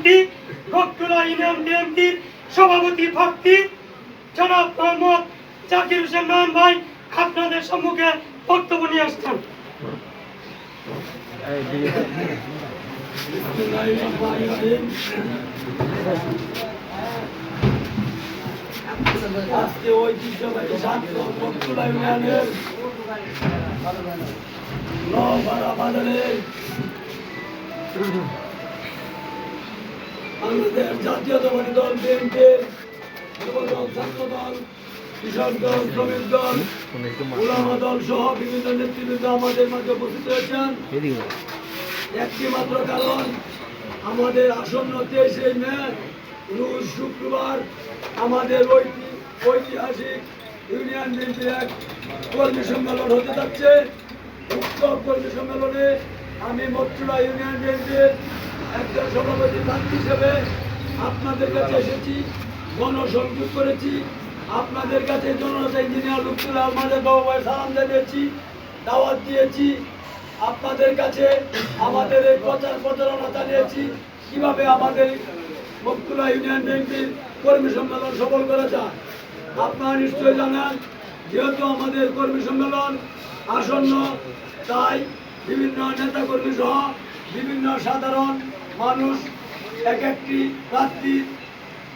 BNP গতুলা union বিএনপির সভাপতি প্রার্থী জনাব মোহাম্মদ জাকির হোসেন ভাই আপনাদের সম্মুখে বক্তব্য নিয়ে আসছেন। আজকে ঐতিহ্যবাহী শান্ত বক্তব্য ইউনিয়নের বাজারে বাংলাদেশ জাতীয়তাবাদী দল বিএনপির যুবদল ছাত্র দল কৃষক দল শ্রমিক দল উলামা দল সহ বিভিন্ন নেতৃবৃন্দ আমাদের মাঝে উপস্থিত হয়েছেন। একটি মাত্র কারণ আমাদের আসন্ন তেইশে মে রোজ শুক্রবার আমাদের ঐতিহাসিক ইউনিয়ন বিএনপির এক কর্মী সম্মেলন হতে যাচ্ছে। উক্ত কর্মী সম্মেলনে আমি মট্টুলা ইউনিয়ন বিএনপির একজন সভাপতি প্রার্থী হিসেবে আপনাদের কাছে এসেছি, গণসংযোগ করেছি, আপনাদের কাছে জনতা ইঞ্জিনিয়ার লুৎফুল আহমদের বাবু ভাই সালাম জানিয়েছি, দাওয়াত দিয়েছি, আপনাদের কাছে আমাদের এই প্রচার প্রচারণা চালিয়েছি কীভাবে আমাদের মকুলা ইউনিয়ন বিএনপির কর্মী সম্মেলন সফল করা যায়। আপনারা নিশ্চয়ই জানান, যেহেতু আমাদের কর্মী সম্মেলন আসন্ন, তাই বিভিন্ন নেতাকর্মী সহ বিভিন্ন সাধারণ মানুষ, এক একটি প্রার্থী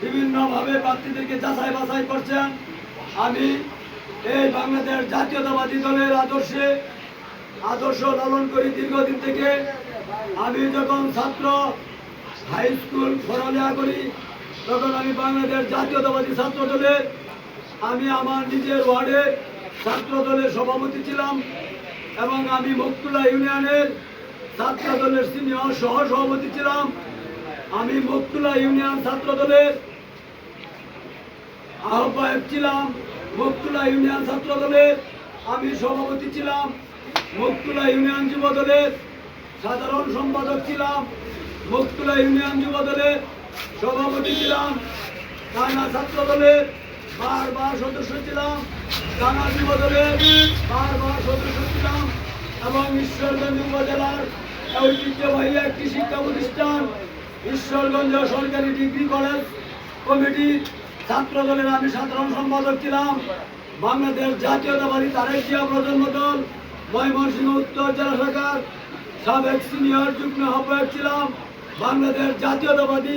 বিভিন্নভাবে প্রার্থীদেরকে যাচাই বাছাই করছেন। আমি এই বাংলাদেশ জাতীয়তাবাদী দলের আদর্শে, আদর্শ লালন করি দীর্ঘদিন থেকে। আমি যখন ছাত্র হাই স্কুল পড়ালেখা করি তখন আমি বাংলাদেশ জাতীয়তাবাদী ছাত্র দলের, আমি আমার নিজের ওয়ার্ডে ছাত্র দলের সভাপতি ছিলাম। এবং আমি মকুলা ইউনিয়নের ছাত্র দলের সিনিয়র সহ সভাপতি ছিলাম। আমি মকুলা ইউনিয়ন ছাত্র দলের আহ্বায়ক ছিলাম। মকুলা ইউনিয়ন ছাত্র দলের আমি সভাপতি ছিলাম। মকুলা ইউনিয়ন যুব দলের সাধারণ সম্পাদক ছিলাম। মকুলা ইউনিয়ন যুব দলের সভাপতি ছিলাম। টানা ছাত্র দলের বারবার সদস্য ছিলাম। এবং ঈশ্বরগঞ্জ উপজেলার শিক্ষা প্রতিষ্ঠান, ঈশ্বরগঞ্জ সরকারি ডিগ্রি কলেজ দলের আমি সম্পাদক ছিলাম। বাংলাদেশ জাতীয়তাবাদী তারেক জিয়া প্রজন্ম দল, ময়মনসিংহ উত্তর জেলা শাখার সাবেক সিনিয়র যুগ্ম আহ্বায়ক ছিলাম। বাংলাদেশ জাতীয়তাবাদী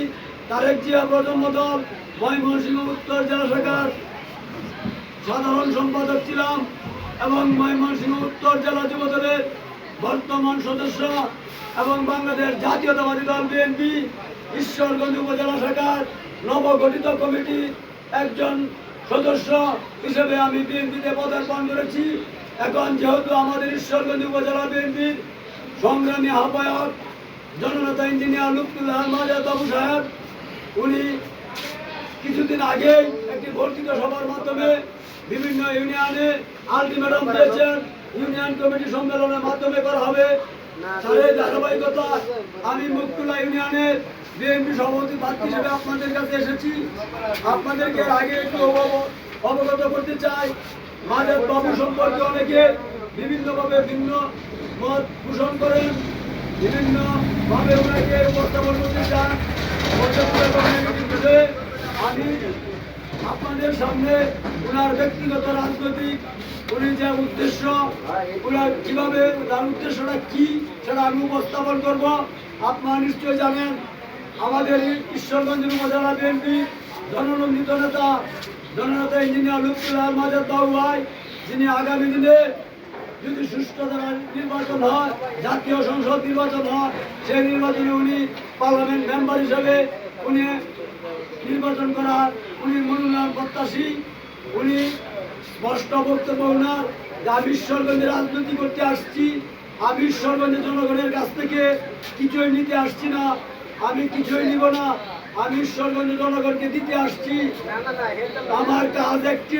তারেক জিয়া প্রজন্ম দল, ময়মনসিংহ উত্তর জেলা শাখার সাধারণ সম্পাদক ছিলাম এবং ময়মনসিংহ উত্তর জেলা যুব দলের বর্তমান সদস্য এবং বাংলাদেশ জাতীয়তাবাদী দল বিএনপি, ঈশ্বরগঞ্জ উপজেলা শাখার নবগঠিত কমিটি একজন সদস্য হিসেবে আমি বিএনপিতে পদার্পণ করেছি। এখন যেহেতু আমাদের ঈশ্বরগঞ্জ উপজেলা বিএনপির সংগ্রামী আহ্বায়ক জননেতা ইঞ্জিনিয়ার লুৎফুল্লাহ মাজাদ বাবু সাহেব, উনি কিছুদিন আগে একটি বর্ধিত সভার মাধ্যমে বিভিন্ন ইউনিয়নে আলটিমেটাম দিয়েছেন ইউনিয়ন কমিটি সম্মেলনের মাধ্যমে করা হবে। ধারাবাহিকতা, আমি মুকুলা ইউনিয়নের বিএনপি সভাপতি প্রার্থী হিসেবে আপনাদের কাছে এসেছি। আপনাদেরকে আগে একটু অবগ- অবগত করতে চাই। মাদের বাবু সম্পর্কে অনেকে বিভিন্নভাবে ভিন্ন মত পোষণ করেন। বিভিন্নভাবে ওনাকে উপস্থাপন করতে চান। আমি আপনাদের সামনে ওনার ব্যক্তিগত রাজনৈতিক, উনি যে উদ্দেশ্য, ওনার কীভাবে, তার উদ্দেশ্যটা কি সেটা আমি উপস্থাপন করব। আপনারা নিশ্চয়ই জানেন, আমাদের ঈশ্বরগঞ্জ উপজেলা বিএনপি জননন্দিত নেতা, জননেতা ইঞ্জিনিয়ার লুৎফুল্লাহ মাজার বাবু ভাই যিনি আগামী দিনে যদি দ্বারা নির্বাচন হয়, জাতীয় সংসদ নির্বাচন হয়, সেই নির্বাচনে উনি পার্লামেন্ট মেম্বার হিসেবে উনি নির্বাচন করার মনোনয়ন প্রত্যাশী, উনি স্পষ্ট বক্তব্য ওনার যে আমি ঈশ্বরগঞ্জে রাজনীতি করতে আসছি, আমি ঈশ্বরগঞ্জের জনগণের কাছ থেকে কিছুই নিতে আসছি না, আমি কিছুই নিব না, আমি ঈশ্বরগঞ্জের জনগণকে দিতে আসছি। আমার কাজ একটি,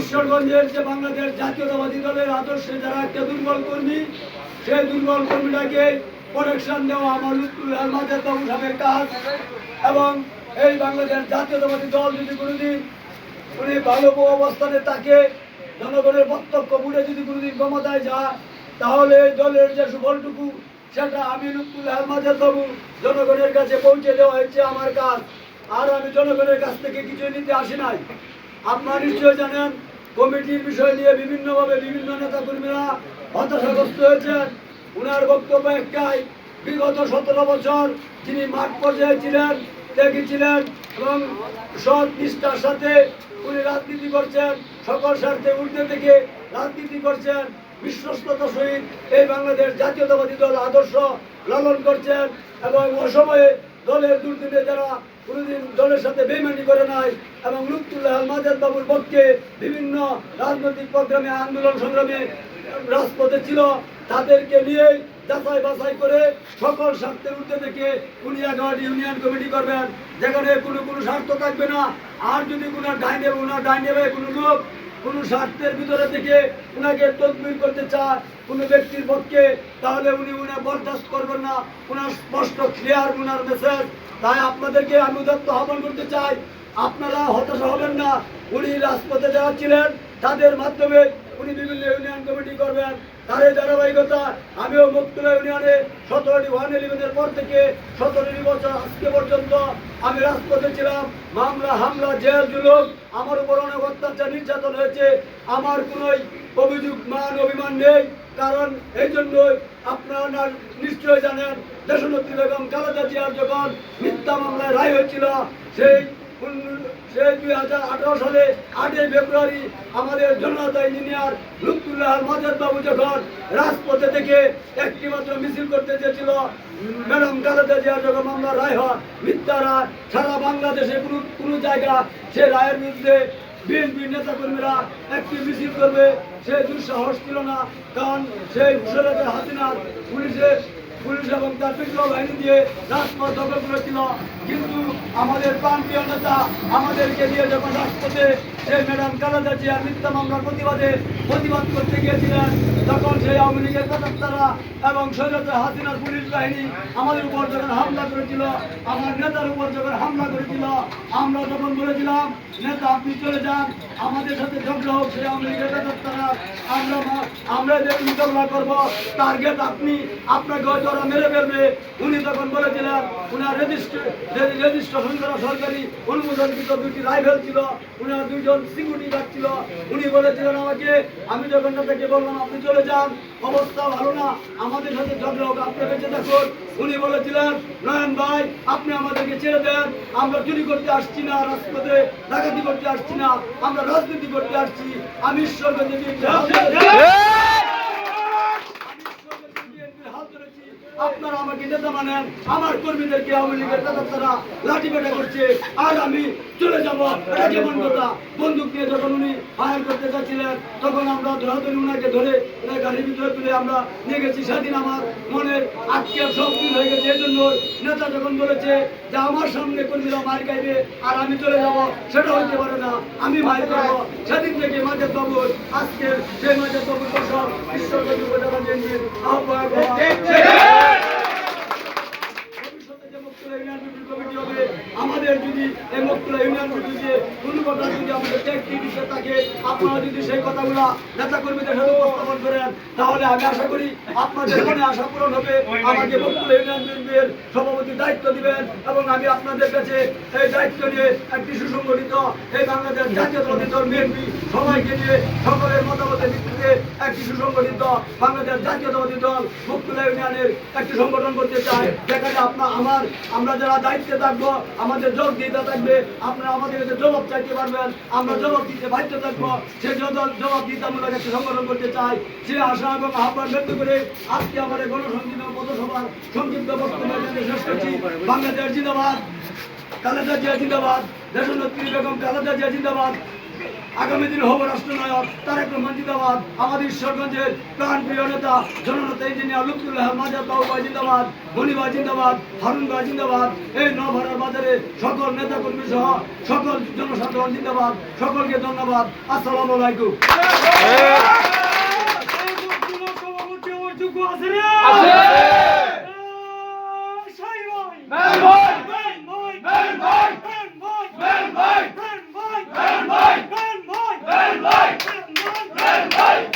ঈশ্বরগঞ্জের যে বাংলাদেশ জাতীয়তাবাদী দলের আদর্শে যারা একটা দুর্বল কর্মী, সেই দুর্বল কর্মীটাকে প্রোটেকশন দেওয়া আমার বাবু সাহেবের কাজ এবং এই বাংলাদেশ জাতীয়তাবাদী দল যদি কোনোদিন, উনি ভালো অবস্থানে তাকে জনগণের বক্তব্য বুড়ে যদি কোনোদিন ক্ষমতায় যায়, তাহলে এই দলের যে সুফলটুকু, সেটা আমি লুকুল আহমদের বাবু জনগণের কাছে পৌঁছে দেওয়া হয়েছে আমার কাজ। আর আমি জনগণের কাছ থেকে কিছু নিতে আসি নাই। আপনারা নিশ্চয় জানেন, কমিটির বিষয় নিয়ে বিভিন্নভাবে বিভিন্ন নেতা কর্মীরা হতাশাগ্রস্ত হয়েছেন। উনার বক্তব্য একটাই, বিগত সতেরো বছর তিনি মাঠ পর্যায়ে ছিলেন ত্যাগী ছিলেন এবং সৎ নিষ্ঠার সাথে উনি রাজনীতি করছেন, সকল স্বার্থে ঊর্ধ্বে থেকে রাজনীতি করছেন বিশ্বস্ততার সহিত এই বাংলাদেশ জাতীয়তাবাদী দল আদর্শ লালন করছেন এবং অসময়ে দলের দুর্দিনে যারা কোনোদিন দলের সাথে বেমানি করে নাই এবং লুৎফুল্লাহ মাজাদ বাবুর পক্ষে বিভিন্ন রাজনৈতিক প্রোগ্রামে, আন্দোলন সংগ্রামে রাজপথে ছিল, তাদেরকে নিয়ে যাচাই বাছাই করে সকল স্বার্থের ঊর্ধ্বে থেকে উনি ইউনিয়ন কমিটি করবেন, যেখানে কোনো কোনো স্বার্থ থাকবে না। আর যদি কোনো ডাইনে ওনার ডাইনে কোনো লোক, কোনো স্বার্থের ভিতরে থেকে উনাকে তদবির করতে চায় কোনো ব্যক্তির পক্ষে, তাহলে উনি উনি বরদাস্ত করবেন না। উনার স্পষ্ট ক্লিয়ার উনার মেসেজ তাই আপনাদেরকে আমি উদাত্ত আহ্বান করতে চাই, আপনারা হতাশা হবেন না। উনি রাজপথে যারা ছিলেন তাদের মাধ্যমে উনি বিভিন্ন ইউনিয়ন কমিটি করবেন। তার এই ধারাবাহিকতা আমিও মুক্তলা ইউনিয়নে সতেরোটি ওয়ান ইলেভেনের পর থেকে সতেরোটি বছর আজকে পর্যন্ত আমি রাজপথে ছিলাম। মামলা, হামলা, জেল, জুলুম, আমার উপর অনেক অত্যাচার নির্যাতন হয়েছে। আমার কোনো অভিযোগ, মান, অভিমান নেই। কারণ এই জন্য আপনারা নিশ্চয় জানেন, দেশনেত্রী বেগম খালেদা জিয়ার যখন মিথ্যা মামলায় রায় হয়েছিল, সেই সেই দুই হাজার আঠারো সালে আটই ফেব্রুয়ারি আমাদের জনতা ইঞ্জিনিয়ার লুৎফুল্লাহ মজাদ বাবু যখন রাজপথে থেকে একটি মাত্র মিছিল করতে চেয়েছিল, ম্যাডাম খালেদা জিয়ার যখন মামলা রায় হয় মিথ্যা রায় সারা বাংলাদেশে কোনো কোনো জায়গা সে রায়ের বিরুদ্ধে বিএনপি নেতা কর্মীরা একটি মিছিল করবে, সে দুঃসাহস ছিল না। কারণ সেই হুসেরাদের হাসিনার পুলিশের, পুলিশ এবং তার বাহিনী দিয়ে রাজপথ দখল করেছিল। কিন্তু আমাদের প্রান্তীয় নেতা আমাদেরকে দিয়ে যখন রাজপথে এই ম্যাডাম কালাদা জিয়ার মিথ্যা মামলার প্রতিবাদে প্রতিবাদ করতে গিয়েছিলেন, তখন সেই আওয়ামী লীগের কর্মকর্তারা এবং সৈরতে হাসিনার পুলিশ বাহিনী আমাদের উপর যখন হামলা করেছিল, আমার নেতার উপর যখন হামলা করেছিল, আমরা তখন বলেছিলাম, নেতা, আপনি চলে যান, আমাদের সাথে ঝগড়া হোক, সেই আওয়ামী লীগের কর্মকর্তারা আমরা আমরা যে মোকাবিলা করব, টার্গেট আপনি, আপনাকে হয়তো ওরা মেরে ফেলবে। উনি তখন বলেছিলেন, উনার রেজিস্ট্রে রেজিস্ট্রেশন করা সরকারি অনুমোদনকৃত দুটি রাইফেল ছিল। উনার দুইজন সিকিউরিটি গার্ড ছিল। উনি বলেছিলেন আমাকে, আমি যখন তাকে বললাম, আপনি চলে যান। অবস্থা ভালো না। আমাদের সাথে ঝগড়া হোক, আপনি বেঁচে থাকুন। উনি বলেছিলেন, নয়ন ভাই, আপনি আমাদেরকে ছেড়ে দেন। আমরা চুরি করতে আসছি না, রাজপথে ডাকাতি করতে আসছি না। আমরা রাজনীতি করতে আসছি। আমি ঈশ্বরকে দেবী আপনারা আমাকে নেতা মানেন। আমার কর্মীদেরকে আওয়ামী লীগের নেতা লাঠিপেটা করছে। আর আমি যাব এটা যখন উনি তখন আমরা ধরাধরি উনাকে ধরে ওনার গাড়ির ভিতরে তুলে আমরা নিয়ে গেছি। সেদিন আমার মনের গেছে। এই জন্য নেতা যখন বলেছে যে, আমার সামনে কর্মীরা মার খাইবে আর আমি চলে যাব, সেটা হইতে পারে না, আমি মার খাব। সেদিন থেকে মাঝের বাবুর আজকে সেই মাঝের বাবুর বিশ্বকবি আহ্বায়ক হওয়া। ভবিষ্যতে যে মুক্তলা ইউনিয়ন মিটিং কমিটি হবে, আমাদের যদি এই মুক্তলা ইউনিয়ন মিটিংয়ে কোনো কথা যদি সভাপতির দায়িত্ব দিবেন এবং আমি আপনাদের কাছে এই দায়িত্ব নিয়ে একটি সুসংগঠিত এই বাংলাদেশ সবাইকে নিয়ে সকলের মতামতের ভিত্তিতে একটি সুসংগঠিত বাংলাদেশ দল মুক্তলা ইউনিয়নের একটি সংগঠন করতে চাই। যেখানে আপনার, আমার, আমরা যারা দায়িত্বে থাকব, আমাদের যোগ দিতে থাকবে, আপনারা আমাদের কাছে জবাব চাইতে পারবেন। আমরা জবাব দিতে বাধ্য থাকব। সে জবাব জবাব দিতে আমরা কাছে সংগঠন করতে চাই। সে আশা এবং আহ্বান ব্যক্ত করে আজকে আমাদের গণসংগীত পথসভার সংক্ষিপ্ত বক্তব্য শেষ করছি। বাংলাদেশ জিন্দাবাদ খালেদা জিয়া জিন্দাবাদ, দেশনেত্রী বেগম খালেদা জিয়া জিন্দাবাদ। আগামী দিনে হব রাষ্ট্রনায়ক তারেক রহমান জিন্দাবাদ। আমাদের ঈশ্বরগঞ্জের প্রাণ প্রিয় নেতা জননেতা ইঞ্জিনিয়ার লুৎফুল্লাহ মাজাদ বাবু ভাই জিন্দাবাদ মনিবা জিন্দাবাদ হারুন ভাই জিন্দাবাদ এই নভাড়ার বাজারে সকল নেতা কর্মী সহ সকল জনসাধারণ জিন্দাবাদ। সকলকে ধন্যবাদ। আসসালামু আলাইকুম। আছে। রে? আছে। life! Red life!